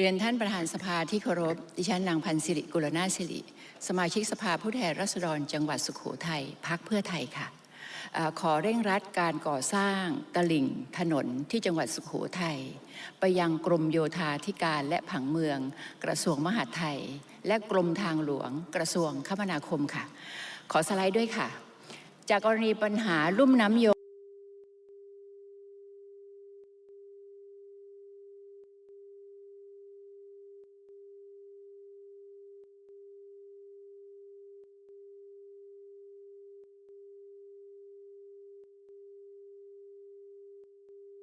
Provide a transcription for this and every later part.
เรียนท่านประธานสภาที่เคารพ ดิฉันนางพันธ์สิริกุลนาสิริ สมาชิกสภาผู้แทนราษฎรจังหวัดสุโขทัยพักเพื่อไทยค่ะขอเร่งรัดการก่อสร้างตลิ่งถนนที่จังหวัดสุโขทัยไปยังกรมโยธาธิการและผังเมือง กระทรวงมหาดไทย และกรมทางหลวงกระทรวงคมนาคมค่ะ ขอสไลด์ด้วยค่ะ จากกรณีปัญหาลุ่มน้ำโย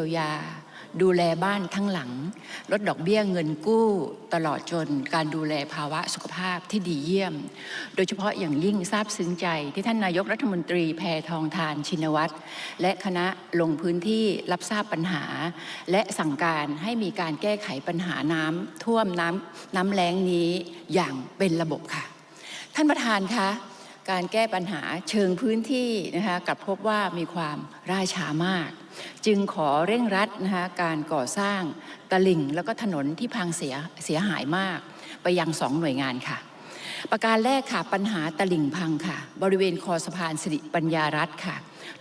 ยวยา ดูแลบ้านทั้งหลัง ลดดอกเบี้ยเงินกู้ตลอดจนการดูแลภาวะสุขภาพที่ดีเยี่ยม โดยเฉพาะอย่างยิ่งซาบซึ้งใจที่ท่านนายกรัฐมนตรีแพทองทานชินวัตรและคณะลงพื้นที่รับทราบปัญหา และสั่งการให้มีการแก้ไขปัญหาน้ำท่วมน้ำน้ำแล้งนี้อย่างเป็นระบบค่ะ ท่านประธานคะ การแก้ปัญหาเชิงพื้นที่นะคะกลับพบว่ามีความร่าช้ามาก จึงขอเร่งรัดนะคะการก่อสร้างตลิ่งแล้วก็ถนนที่พังเสียเสียหายมาก ไปยังสองหน่วยงานค่ะ ประการแรกค่ะปัญหาตลิ่งพังค่ะ บริเวณคอสะพานสิริปัญญารัฐค่ะ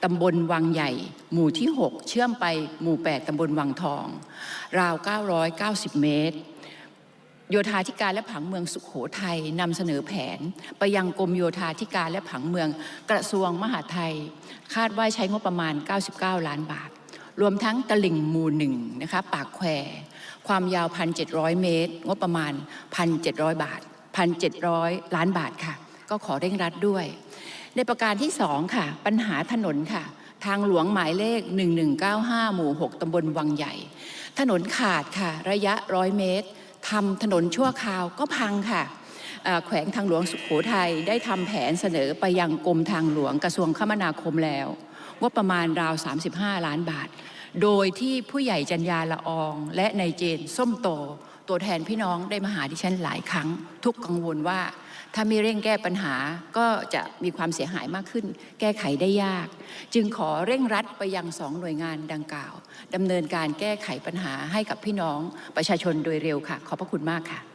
ตำบลวังใหญ่ หมู่ที่ 6 เชื่อมไปหมู่ 8ตำบลวังทอง ราว 990 เมตร โยธาธิการและผังเมืองสุขโขทัยนำเสนอแผน ไปยังกรมโยธาธิการและผังเมืองกระทรวงมหาดไทย คาดว่าใช้งบประมาณ 99 ล้านบาท รวมทั้งตลิ่งหมู่หนึ่งนะคะปากแควความยาว 1,700 เมตร งบประมาณ 1,700 บาท 1,700 ล้านบาทค่ะ ก็ขอเร่งรัดด้วย ในประการที่ 2 ค่ะ ปัญหาถนนค่ะ ทางหลวงหมายเลข 1195 หมู่ 6ตำบลวังใหญ่ ถนนขาดค่ะ ระยะ 100 เมตร ทำถนนชั่วคราวก็พังค่ะแขวงทางหลวงสุขโขทัยได้ทำแผนเสนอไปยังกรมทางหลวงกระทรวงคมนาคมแล้ว ว่าประมาณราว 35 ล้านบาท โดยที่ผู้ใหญ่จัญญาละออง และนายเจนส้มโต ตัวแทนพี่น้องได้มาหาดิฉันหลายครั้ง ทุกกังวลว่า ถ้าไม่เร่งแก้ปัญหาก็จะมีความเสียหายมากขึ้น แก้ไขได้ยาก จึงขอเร่งรัดไปยังสองหน่วยงานดังกล่าวดำเนินการแก้ไขปัญหาให้กับพี่น้องประชาชนโดยเร็วค่ะ ขอบพระคุณมากค่ะ